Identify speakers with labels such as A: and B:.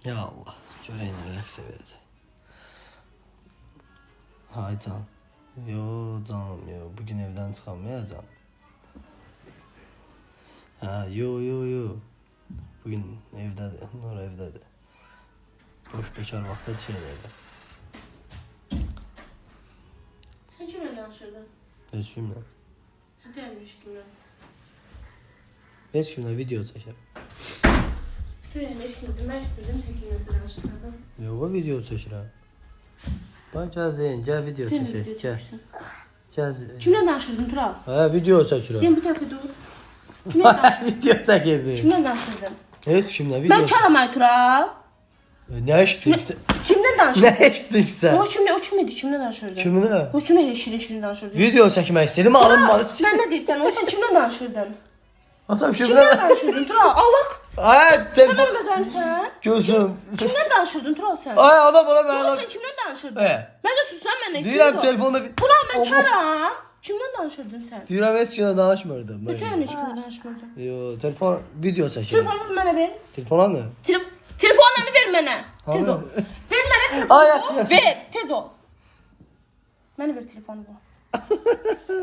A: Ya Allah. Göreyinə rəqsə verəcək. Hay can. Yo canım yo. Bugün evdən çıxamayacağam. Ha yo yo yo. Bugün evdədir. Nur evdədir. Boş bekar vaxtda şey edəcəm.
B: Sen kimle danışırdın?
A: Heç.
B: Hadi yanlış kimle.
A: Heç kimlə video çəkirəm.
B: Tüy yanlış kimle. Ben sen kimle danıştırdın.
A: Yo video video
B: video çekmişsin.
A: Gəl. Zeyn.
B: Kimle danışırdın Tural?
A: Hə, video çəkirəm.
B: Sen bu tarafa dur. Kimle danışırdın?
A: video çəkirdim.
B: Kimle danışırdın?
A: Heç kimlə video.
B: Ben çalamay Tural.
A: Nə eşitdiksə?
B: Kimle danışırdın?
A: Nə eşitdiksə?
B: O kimle, o kimleydi? Kimle danışırdın?
A: Kiminlə?
B: O kimle şirin şirin danışırdın?
A: Video çəkmək istədim, alınmadı.
B: Sen ne diyorsun? O sen kimle danışırdın?
A: Atam
B: Kimle
A: kimlə?
B: danışırdın Tural? Allah!
A: Ay, telefon
B: Hemen bezem sen.
A: gözüm.
B: Kimle danışırdın Tural sen?
A: Ay, adam bana
B: Tural
A: mənə.
B: sen kimle danışırdın?
A: He.
B: Ben de tutsan benden.
A: Deyirəm telefonda
B: Tural ben çaram. Kimle danışırdın sen?
A: Heç kimlə danışmırdım. Mən.
B: yana hiç kimle danışmadın.
A: Yo, telefon video çəkirəm.
B: Telefonumu bana ver.
A: Telefonla?
B: Telef telefonlarını ver bana. Tez ol. Ver bana
A: Ay,
B: telefonu.
A: yaxşı, yaxşı.
B: Ver. Tez ol. Bana ver telefonu bu.